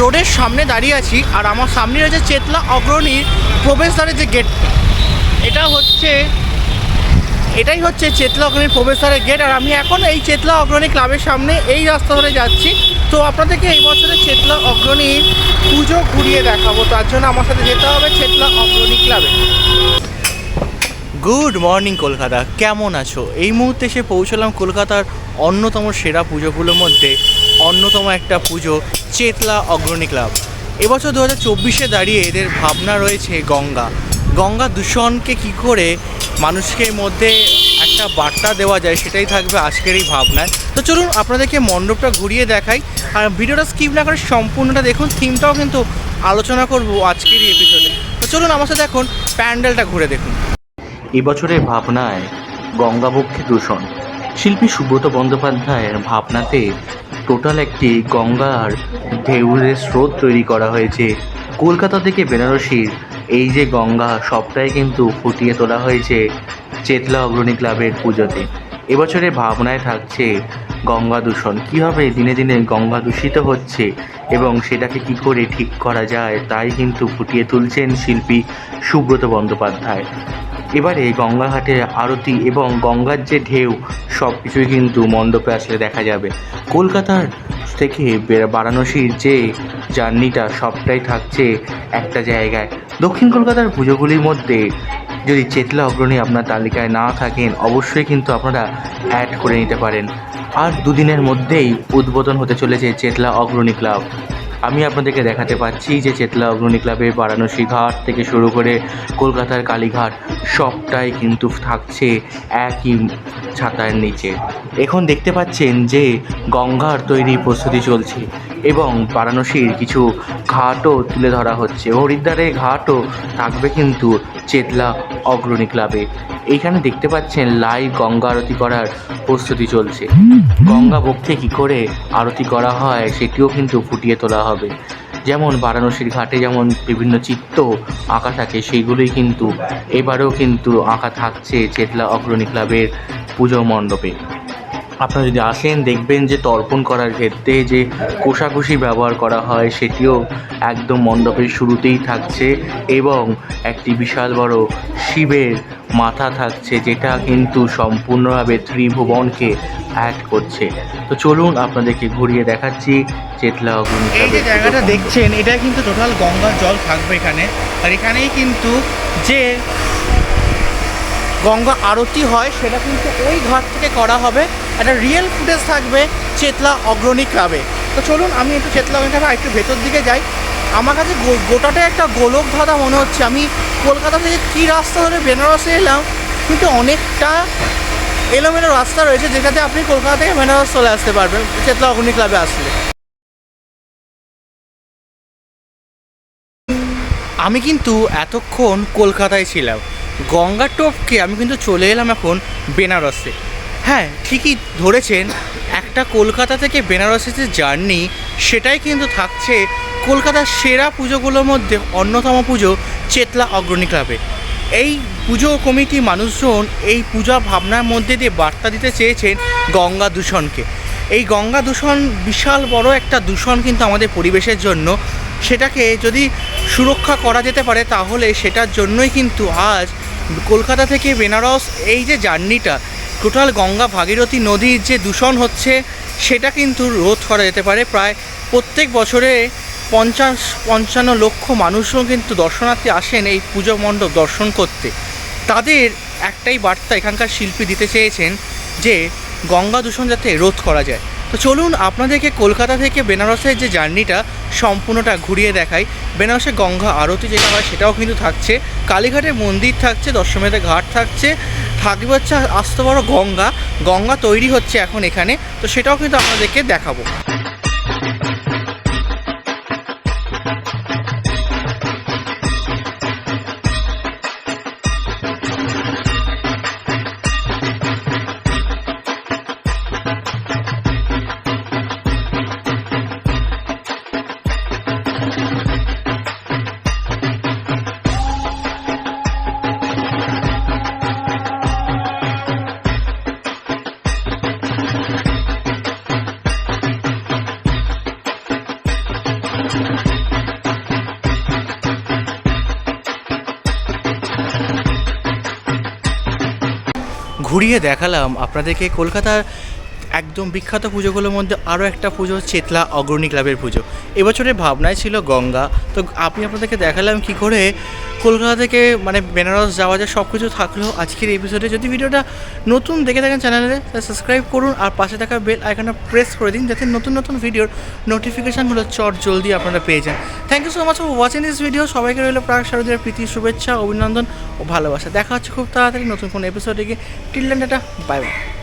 রোডের সামনে দাঁড়িয়ে আছি আর আমার সামনে রয়েছে চেতলা অগ্রণীর প্রবেশদ্বারের যে গেট এটা হচ্ছে, এটাই হচ্ছে চেতলা অগ্রণীর প্রবেশদ্বারের গেট আর আমি এখন এই চেতলা অগ্রণী ক্লাবের সামনে এই রাস্তা ধরে যাচ্ছি। তো আপনাদেরকে এই বছরে চেতলা অগ্রণীর পুজো ঘুরিয়ে দেখাবো। তার জন্য আমার সাথে যেতে হবে চেতলা অগ্রণী ক্লাবে। Good morning Kolkata. কেমন আছো? এই মুহূর্তে এসে পৌঁছলাম কলকাতার অন্যতম সেরা পুজোগুলোর মধ্যে অন্যতম একটা পুজো, চেতলা অগ্রণী ক্লাব। এবছর দু হাজার চব্বিশে দাঁড়িয়ে এদের ভাবনা রয়েছে গঙ্গা। গঙ্গা দূষণকে কি করে মানুষকে মধ্যে একটা বার্তা দেওয়া যায়, সেটাই থাকবে আজকের এই ভাবনায়। তো চলুন আপনাদেরকে মণ্ডপটা ঘুরিয়ে দেখাই। আর ভিডিওটা স্কিপ না করে সম্পূর্ণটা দেখুন, থিমটাও কিন্তু আলোচনা করব আজকের এই এপিসোডে তো চলুন আমার সাথে এখন প্যান্ডেলটা ঘুরে দেখুন। এবছরের ভাবনায় গঙ্গাবক্ষে দূষণ। শিল্পী সুব্রত বন্দ্যোপাধ্যায়ের ভাবনাতে টোটাল একটি গঙ্গার ঢেউরের স্রোত তৈরি করা হয়েছে। কলকাতা থেকে বেনারসির এই যে গঙ্গা, সবটাই কিন্তু ফুটিয়ে তোলা হয়েছে চেতলা অগ্রণী ক্লাবের পুজোতে। এবছরের ভাবনায় থাকছে গঙ্গা দূষণ। কীভাবে দিনে দিনে গঙ্গা দূষিত হচ্ছে এবং সেটাকে কি করে ঠিক করা যায়, তাই কিন্তু ফুটিয়ে তুলছেন শিল্পী সুব্রত বন্দ্যোপাধ্যায়। এবারে গঙ্গাঘাটে আরতি এবং গঙ্গার যে ঢেউ সব কিছুই কিন্তু মণ্ডপে আসলে দেখা যাবে। কলকাতার থেকে বারাণসীর যে জার্নিটা, সবটাই থাকছে একটা জায়গায়। দক্ষিণ কলকাতার পুজোগুলির মধ্যে যদি চেতলা অগ্রণী আপনার তালিকায় না থাকেন, অবশ্যই কিন্তু আপনারা অ্যাড করে নিতে পারেন। আর দুদিনের মধ্যেই উদ্বোধন হতে চলেছে চেতলা অগ্রণী ক্লাব। আমি আপনাদেরকে দেখাতে পাচ্ছি যে চেতলা অগ্রণী ক্লাবে বারাণসী ঘাট থেকে শুরু করে কলকাতার কালীঘাট সবটাই কিন্তু থাকছে একই ছাতার নিচে। এখন দেখতে পাচ্ছেন যে গঙ্গার তৈরি প্রস্তুতি চলছে। এবং বারাণসীর কিছু ঘাটও তুলে ধরা হচ্ছে। হরিদ্বারের ঘাটও থাকবে কিন্তু চেতলা অগ্রণী ক্লাবে। এইখানে দেখতে পাচ্ছেন লাইভ গঙ্গা আরতি করার প্রস্তুতি চলছে। গঙ্গা বক্ষে কী করে আরতি করা হয় সেটিও কিন্তু ফুটিয়ে তোলা হবে। যেমন বারাণসীর ঘাটে যেমন বিভিন্ন চিত্র আঁকা থাকে, সেইগুলোই কিন্তু এবারেও কিন্তু আঁকা থাকছে চেতলা অগ্রণী ক্লাবের পুজো মণ্ডপে। আপনারা যদি আসেন দেখবেন যে তর্পণ করার ক্ষেত্রে যে কোষাকুষি ব্যবহার করা হয় সেটিও একদম মণ্ডপের শুরুতেই থাকছে এবং একটি বিশাল বড় শিবের মাথা থাকছে যেটা কিন্তু সম্পূর্ণভাবে ত্রিভুবনকে অ্যাড করছে। তো চলুন আপনাদেরকে ঘুরিয়ে দেখাচ্ছি চেতলা এই যে জায়গাটা দেখছেন এটা কিন্তু টোটাল গঙ্গার জল থাকবে এখানে। আর এখানেই কিন্তু যে গঙ্গা আরতি হয়, সেটা কিন্তু ওই ঘাট থেকে করা হবে। একটা রিয়েল ফুটেজ থাকবে চেতলা অগ্রণী ক্লাবে তো চলুন, আমি একটু চেতলা অগ্রণী ক্লাবে একটু ভেতর দিকে যাই। আমার কাছে গো- গোটাটা একটা গোলক ধাঁধা মনে হচ্ছে। আমি কলকাতা থেকে কী রাস্তা ধরে বেনারসে এলাম, কিন্তু অনেকটা এলোমেলো রাস্তা রয়েছে, যেটাতে আপনি কলকাতা থেকে বেনারস চলে আসতে পারবেন, চেতলা অগ্রণী ক্লাবে আসলে। আমি কিন্তু এতক্ষণ কলকাতায় ছিলাম। গঙ্গার টপকে আমি কিন্তু চলে এলাম এখন বেনারসে। হ্যাঁ ঠিকই ধরেছেন, একটা কলকাতা থেকে বেনারসের যে জার্নি, সেটাই কিন্তু থাকছে কলকাতার সেরা পুজোগুলোর মধ্যে অন্যতম পুজো চেতলা অগ্রণী ক্লাবে। এই পুজো কমিটি মানুষজন এই পূজা ভাবনার মধ্যে দিয়ে বার্তা দিতে চেয়েছেন গঙ্গা দূষণকে। এই গঙ্গা দূষণ বিশাল বড় একটা দূষণ কিন্তু আমাদের পরিবেশের জন্য। সেটাকে যদি সুরক্ষা করা যেতে পারে তাহলে সেটার জন্যই কিন্তু আজ কলকাতা থেকে বেনারস, এই যে জার্নিটা, টোটাল গঙ্গা ভাগীরথী নদীর যে দূষণ হচ্ছে, সেটা কিন্তু রোধ করা যেতে পারে। প্রায় প্রত্যেক বছরে পঞ্চাশ, পঞ্চান্ন লক্ষ মানুষও কিন্তু দর্শনার্থী আসেন এই পুজো মণ্ডপ দর্শন করতে। তাদের একটাই বার্তা এখানকার শিল্পী দিতে চেয়েছেন যে, গঙ্গা দূষণ যাতে রোধ করা যায়। তো চলুন, আপনাদেরকে কলকাতা থেকে বেনারসের যে জার্নিটা সম্পূর্ণটা ঘুরিয়ে দেখাই। বেনারসে গঙ্গা আরতি যেটা হয় সেটাও কিন্তু থাকছে। কালীঘাটে মন্দির থাকছে, দশমেতে ঘাট থাকছে। থাকবে হচ্ছে আস্ত বড় গঙ্গা। গঙ্গা তৈরি হচ্ছে এখন এখানে। তো সেটাও কিন্তু আপনাদেরকে দেখাবো। ঘুরিয়ে দেখালাম আপনাদেরকে কলকাতার একদম বিখ্যাত পুজোগুলোর মধ্যে আরও একটা পুজো চেতলা অগ্রণী ক্লাবের পুজো। এবছরের ভাবনায় ছিল গঙ্গা। তো আমি আপনাদেরকে দেখালাম কি করে কলকাতা থেকে মানে বেনারস যাওয়া যায় সব কিছু থাকলেও আজকের এপিসোডে যদি ভিডিওটা নতুন দেখে থাকেন চ্যানেলে সাবস্ক্রাইব করুন আর পাশে থাকা বেল আইকনটা প্রেস করে দিন, যাতে নতুন নতুন ভিডিওর নোটিফিকেশানগুলো চট জলদি আপনারা পেয়ে যান। Thank you so much for watching this video সবাইকে রইল প্রাক শারদীয় প্রীতি, শুভেচ্ছা, অভিনন্দন ও ভালোবাসা। দেখা হচ্ছে খুব তাড়াতাড়ি নতুন কোনো এপিসোডে গিয়ে। Till data bye bye